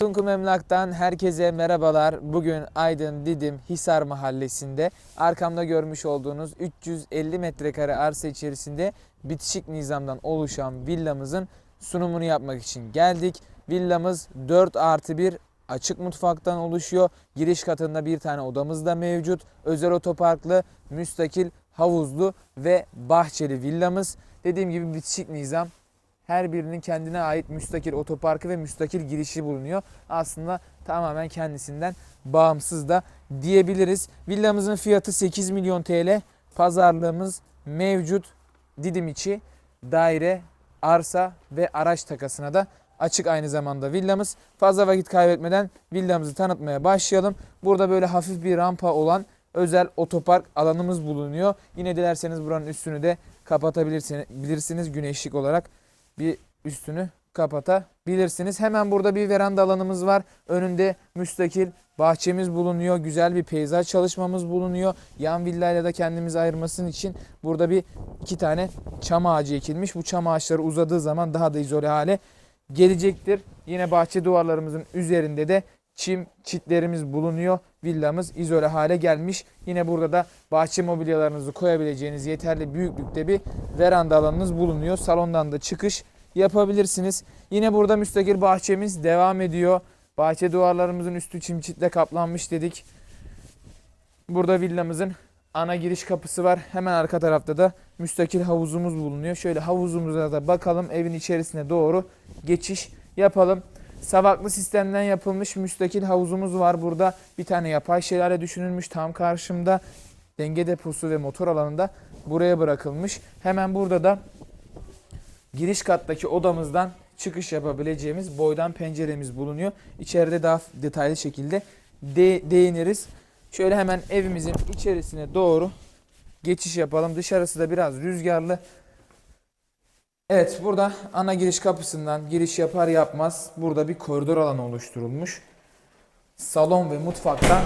Tunkum Emlak'tan herkese merhabalar. Bugün Aydın Didim Hisar Mahallesi'nde arkamda görmüş olduğunuz 350 metrekare arsa içerisinde bitişik nizamdan oluşan villamızın sunumunu yapmak için geldik. Villamız 4 artı 1 açık mutfaktan oluşuyor. Giriş katında bir tane odamız da mevcut. Özel otoparklı, müstakil, havuzlu ve bahçeli villamız. Dediğim gibi bitişik nizam her birinin kendine ait müstakil otoparkı ve müstakil girişi bulunuyor. Aslında tamamen kendisinden bağımsız da diyebiliriz. Villamızın fiyatı 8 milyon TL. Pazarlığımız mevcut. Didim içi daire, arsa ve araç takasına da açık aynı zamanda villamız. Fazla vakit kaybetmeden villamızı tanıtmaya başlayalım. Burada böyle hafif bir rampa olan özel otopark alanımız bulunuyor. Yine dilerseniz buranın üstünü de kapatabilirsiniz bilirsiniz güneşlik olarak bir üstünü kapatabilirsiniz. Hemen burada bir veranda alanımız var. Önünde müstakil bahçemiz bulunuyor. Güzel bir peyzaj çalışmamız bulunuyor. Yan villayla da kendimizi ayırmasının için burada bir iki tane çam ağacı ekilmiş. Bu çam ağaçları uzadığı zaman daha da izole hale gelecektir. Yine bahçe duvarlarımızın üzerinde de çim çitlerimiz bulunuyor. Villamız izole hale gelmiş. Yine burada da bahçe mobilyalarınızı koyabileceğiniz yeterli büyüklükte bir veranda alanınız bulunuyor. Salondan da çıkış yapabilirsiniz. Yine burada müstakil bahçemiz devam ediyor. Bahçe duvarlarımızın üstü çim çitle kaplanmış dedik. Burada villamızın ana giriş kapısı var. Hemen arka tarafta da müstakil havuzumuz bulunuyor. Şöyle havuzumuza da bakalım. Evin içerisine doğru geçiş yapalım. Savaklı sistemden yapılmış müstakil havuzumuz var burada. Bir tane yapay şelale düşünülmüş tam karşımda. Denge deposu ve motor alanında buraya bırakılmış. Hemen burada da giriş kattaki odamızdan çıkış yapabileceğimiz boydan penceremiz bulunuyor. İçeride daha detaylı şekilde de- değiniriz. Şöyle hemen evimizin içerisine doğru geçiş yapalım. Dışarısı da biraz rüzgarlı. Evet burada ana giriş kapısından giriş yapar yapmaz burada bir koridor alanı oluşturulmuş. Salon ve mutfaktan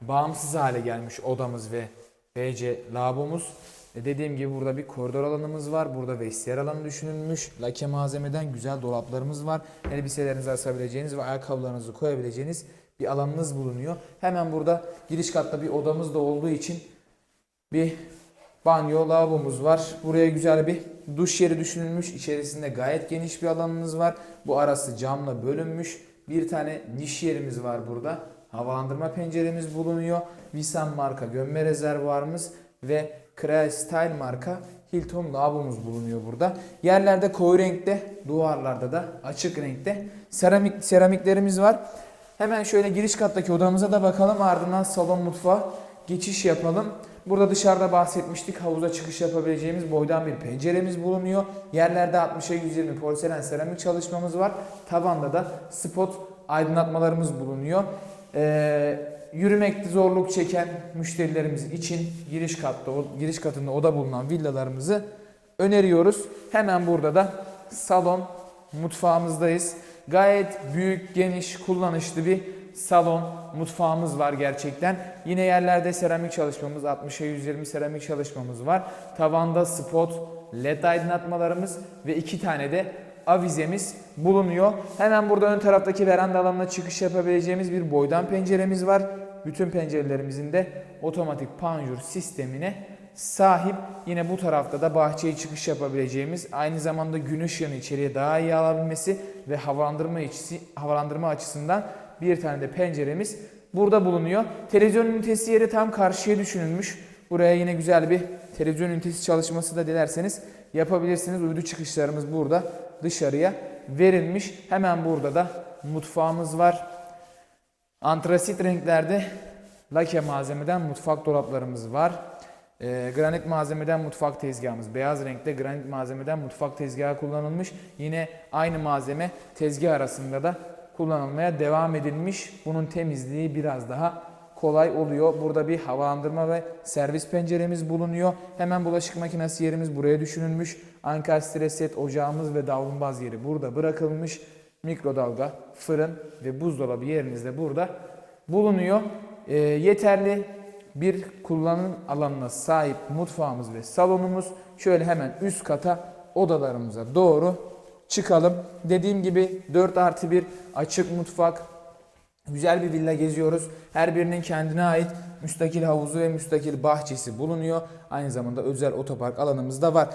bağımsız hale gelmiş odamız ve BC lavabomuz. Ve dediğim gibi burada bir koridor alanımız var. Burada vestiyer alanı düşünülmüş. Lake malzemeden güzel dolaplarımız var. Elbiselerinizi asabileceğiniz ve ayakkabılarınızı koyabileceğiniz bir alanınız bulunuyor. Hemen burada giriş katta bir odamız da olduğu için bir banyo, lavabomuz var. Buraya güzel bir duş yeri düşünülmüş. İçerisinde gayet geniş bir alanınız var. Bu arası camla bölünmüş. Bir tane niş yerimiz var burada. Havalandırma penceremiz bulunuyor. Visan marka gömme rezervuarımız ve Creal Style marka Hilton lavabomuz bulunuyor burada. Yerlerde koyu renkte, duvarlarda da açık renkte seramik seramiklerimiz var. Hemen şöyle giriş kattaki odamıza da bakalım. Ardından salon mutfağa geçiş yapalım. Burada dışarıda bahsetmiştik. Havuza çıkış yapabileceğimiz boydan bir penceremiz bulunuyor. Yerlerde 60'a 120 porselen seramik çalışmamız var. Tavanda da spot aydınlatmalarımız bulunuyor. Ee, yürümekte zorluk çeken müşterilerimiz için giriş katta giriş katında oda bulunan villalarımızı öneriyoruz. Hemen burada da salon mutfağımızdayız. Gayet büyük, geniş, kullanışlı bir salon, mutfağımız var gerçekten. Yine yerlerde seramik çalışmamız, 60'a 120 seramik çalışmamız var. Tavanda spot, led aydınlatmalarımız ve iki tane de avizemiz bulunuyor. Hemen burada ön taraftaki veranda alanına çıkış yapabileceğimiz bir boydan penceremiz var. Bütün pencerelerimizin de otomatik panjur sistemine sahip. Yine bu tarafta da bahçeye çıkış yapabileceğimiz, aynı zamanda gün ışığını içeriye daha iyi alabilmesi ve havalandırma, içisi, havalandırma açısından bir tane de penceremiz burada bulunuyor. Televizyon ünitesi yeri tam karşıya düşünülmüş. Buraya yine güzel bir televizyon ünitesi çalışması da dilerseniz yapabilirsiniz. Uydu çıkışlarımız burada dışarıya verilmiş. Hemen burada da mutfağımız var. Antrasit renklerde lake malzemeden mutfak dolaplarımız var. Ee, granit malzemeden mutfak tezgahımız. Beyaz renkte granit malzemeden mutfak tezgahı kullanılmış. Yine aynı malzeme tezgah arasında da kullanılmaya devam edilmiş. Bunun temizliği biraz daha kolay oluyor. Burada bir havalandırma ve servis penceremiz bulunuyor. Hemen bulaşık makinesi yerimiz buraya düşünülmüş. Ankastre set ocağımız ve davlumbaz yeri burada bırakılmış. Mikrodalga, fırın ve buzdolabı yeriniz de burada bulunuyor. Ee, yeterli bir kullanım alanına sahip mutfağımız ve salonumuz. Şöyle hemen üst kata odalarımıza doğru çıkalım. Dediğim gibi 4 artı 1 açık mutfak, Güzel bir villa geziyoruz. Her birinin kendine ait müstakil havuzu ve müstakil bahçesi bulunuyor. Aynı zamanda özel otopark alanımız da var.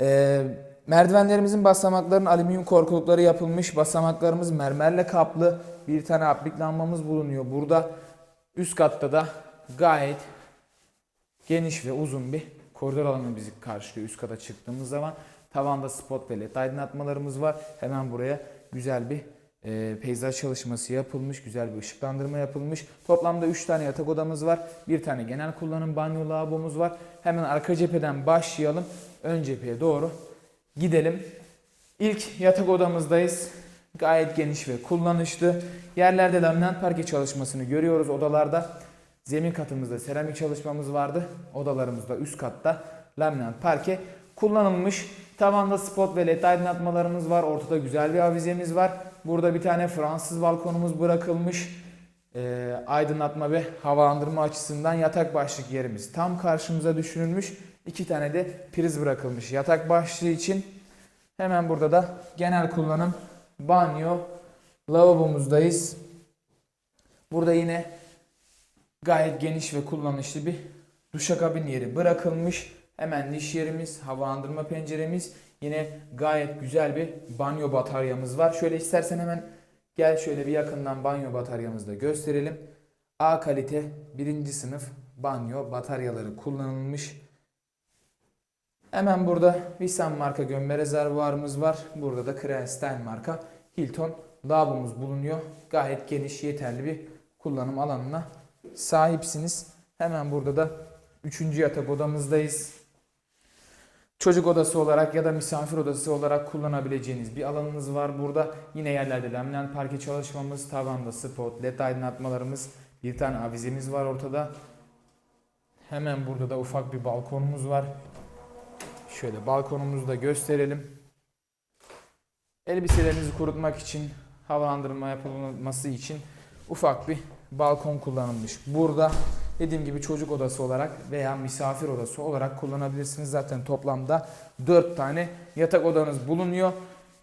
Ee, merdivenlerimizin basamakların alüminyum korkulukları yapılmış. Basamaklarımız mermerle kaplı. Bir tane aplik lambamız bulunuyor. Burada üst katta da gayet geniş ve uzun bir koridor alanı bizi karşılıyor üst kata çıktığımız zaman. Tavanda spot ve led aydınlatmalarımız var. Hemen buraya güzel bir e, peyzaj çalışması yapılmış, güzel bir ışıklandırma yapılmış. Toplamda 3 tane yatak odamız var. Bir tane genel kullanım banyo lavabomuz var. Hemen arka cepheden başlayalım. Ön cepheye doğru gidelim. İlk yatak odamızdayız. Gayet geniş ve kullanışlı. Yerlerde laminat parke çalışmasını görüyoruz odalarda. Zemin katımızda seramik çalışmamız vardı. Odalarımızda üst katta laminat parke kullanılmış. Tavanda spot ve led aydınlatmalarımız var. Ortada güzel bir avizemiz var. Burada bir tane Fransız balkonumuz bırakılmış. Ee, aydınlatma ve havalandırma açısından yatak başlık yerimiz tam karşımıza düşünülmüş. İki tane de priz bırakılmış yatak başlığı için. Hemen burada da genel kullanım banyo lavabomuzdayız. Burada yine gayet geniş ve kullanışlı bir duşakabin yeri bırakılmış. Hemen niş yerimiz, havalandırma penceremiz. Yine gayet güzel bir banyo bataryamız var. Şöyle istersen hemen gel şöyle bir yakından banyo bataryamızı da gösterelim. A kalite birinci sınıf banyo bataryaları kullanılmış. Hemen burada Visan marka gömme rezervuarımız var. Burada da Kralstein marka Hilton lavabomuz bulunuyor. Gayet geniş yeterli bir kullanım alanına sahipsiniz. Hemen burada da üçüncü yatak odamızdayız. Çocuk odası olarak ya da misafir odası olarak kullanabileceğiniz bir alanınız var burada. Yine yerlerde laminat parke çalışmamız, tavanda spot, led aydınlatmalarımız, bir tane avizemiz var ortada. Hemen burada da ufak bir balkonumuz var. Şöyle balkonumuzu da gösterelim. Elbiselerinizi kurutmak için, havalandırma yapılması için ufak bir balkon kullanılmış. Burada dediğim gibi çocuk odası olarak veya misafir odası olarak kullanabilirsiniz. Zaten toplamda 4 tane yatak odanız bulunuyor.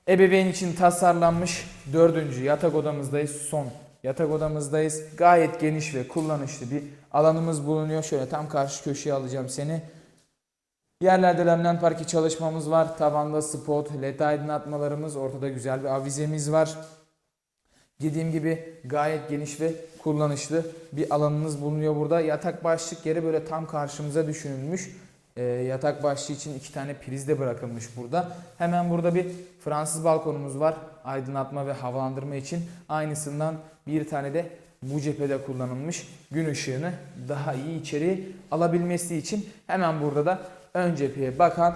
Ebeveyn için tasarlanmış dördüncü yatak odamızdayız. Son yatak odamızdayız. Gayet geniş ve kullanışlı bir alanımız bulunuyor. Şöyle tam karşı köşeye alacağım seni. Yerlerde laminat parke çalışmamız var. Tavanda spot, led aydınlatmalarımız, ortada güzel bir avizemiz var. Dediğim gibi gayet geniş ve kullanışlı bir alanınız bulunuyor burada. Yatak başlık yeri böyle tam karşımıza düşünülmüş. Ee, yatak başlığı için iki tane priz de bırakılmış burada. Hemen burada bir Fransız balkonumuz var. Aydınlatma ve havalandırma için. Aynısından bir tane de bu cephede kullanılmış gün ışığını daha iyi içeri alabilmesi için hemen burada da ön cepheye bakan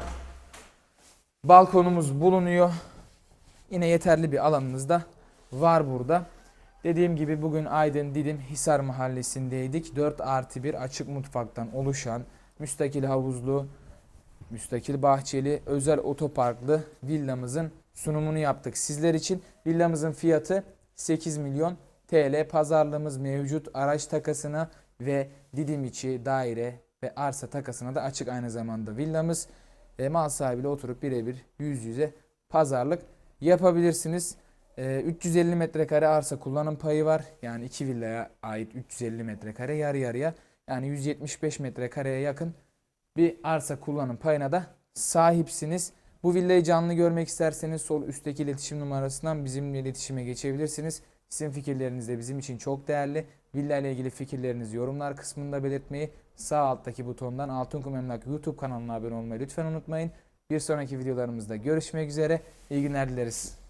balkonumuz bulunuyor. Yine yeterli bir alanınız da var burada. Dediğim gibi bugün Aydın Didim Hisar mahallesindeydik. 4 artı 1 açık mutfaktan oluşan müstakil havuzlu, müstakil bahçeli, özel otoparklı villamızın sunumunu yaptık sizler için. Villamızın fiyatı 8 milyon TL. Pazarlığımız mevcut. Araç takasına ve Didim içi daire ve arsa takasına da açık aynı zamanda villamız. E, mal sahibiyle oturup birebir yüz yüze pazarlık yapabilirsiniz. Ee, 350 metrekare arsa kullanım payı var. Yani iki villaya ait 350 metrekare yarı yarıya. Yani 175 metrekareye yakın bir arsa kullanım payına da sahipsiniz. Bu villayı canlı görmek isterseniz sol üstteki iletişim numarasından bizimle iletişime geçebilirsiniz. Sizin fikirleriniz de bizim için çok değerli. Villa ile ilgili fikirlerinizi yorumlar kısmında belirtmeyi, sağ alttaki butondan Altınkum Emlak YouTube kanalına abone olmayı lütfen unutmayın. Bir sonraki videolarımızda görüşmek üzere. İyi günler dileriz.